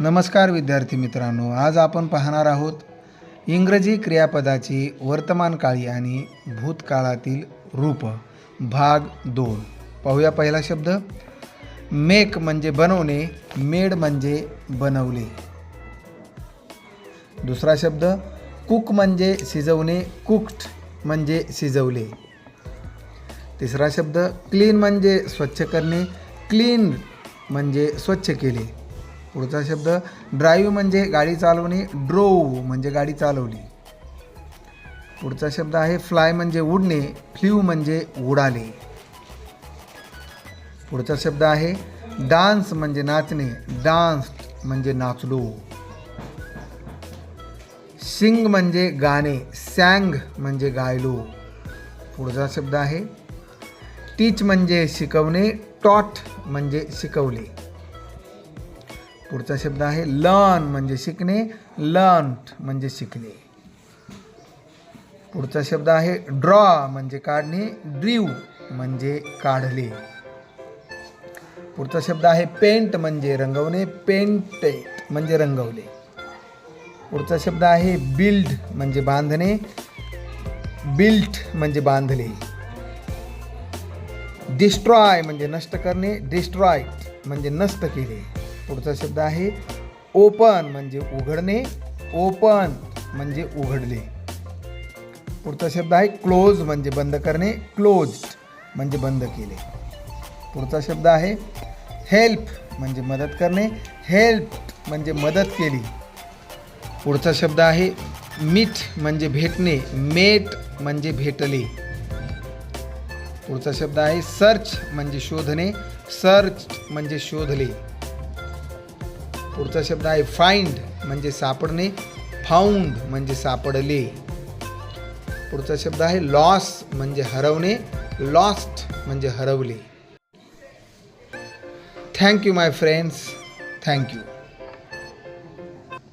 नमस्कार विद्यार्थी मित्रांनो आज आपण पाहणार आहोत इंग्रजी क्रियापदाची वर्तमानकाळी आणि भूतकाळातील रूप भाग दोन. पाहूया पहिला शब्द. मेक म्हणजे बनवणे मेड म्हणजे बनवले. दुसरा शब्द. कुक म्हणजे शिजवणे कुक्ड म्हणजे शिजवले. तिसरा शब्द. क्लीन म्हणजे स्वच्छ करणे क्लीन म्हणजे स्वच्छ केले. पुढचा शब्द ड्राईव्ह म्हणजे गाडी चालवणे ड्रोव म्हणजे गाडी चालवली. पुढचा शब्द आहे फ्लाय म्हणजे उडणे फ्ल्यू म्हणजे उडाले. पुढचा शब्द आहे डान्स म्हणजे नाचणे डान्स म्हणजे नाचलो. सिंग म्हणजे गाणे सॅंग म्हणजे गायलो. पुढचा शब्द आहे टीच म्हणजे शिकवणे टॉट म्हणजे शिकवले. पुढचा शब्द आहे, लर्न म्हणजे शिकणे लर्न म्हणजे शिकणे. पुढचा शब्द आहे, ड्रॉ म्हणजे काढणे, ड्रीव म्हणजे काढले पुढचा शब्द आहे, पेंट म्हणजे रंगवणे, पेंटेड म्हणजे रंगवले पुढचा शब्द आहे, बिल्ड म्हणजे बांधणे, बिल्ट म्हणजे बांधले डिस्ट्रॉय म्हणजे नष्ट करणे डिस्ट्रॉय म्हणजे नष्ट केले. पुढचा शब्द आहे ओपन म्हणजे उघडणे ओपन म्हणजे उघडले. पुढचा शब्द आहे क्लोज म्हणजे बंद करणे क्लोज्ड म्हणजे बंद केले. पुढचा शब्द आहे हेल्प म्हणजे मदत करणे हेल्प म्हणजे मदत केली. पुढचा शब्द आहे मीठ म्हणजे भेटणे मेट म्हणजे भेटले. पुढचा शब्द आहे सर्च म्हणजे शोधणे सर्च म्हणजे शोधले. पुढचा शब्द आहे फाइंड म्हणजे सापडणे फाउंड म्हणजे सापडले. पुढचा शब्द आहे लॉस म्हणजे हरवणे लॉस्ट म्हणजे हरवले. थँक्यू माय फ्रेंड्स थँक्यू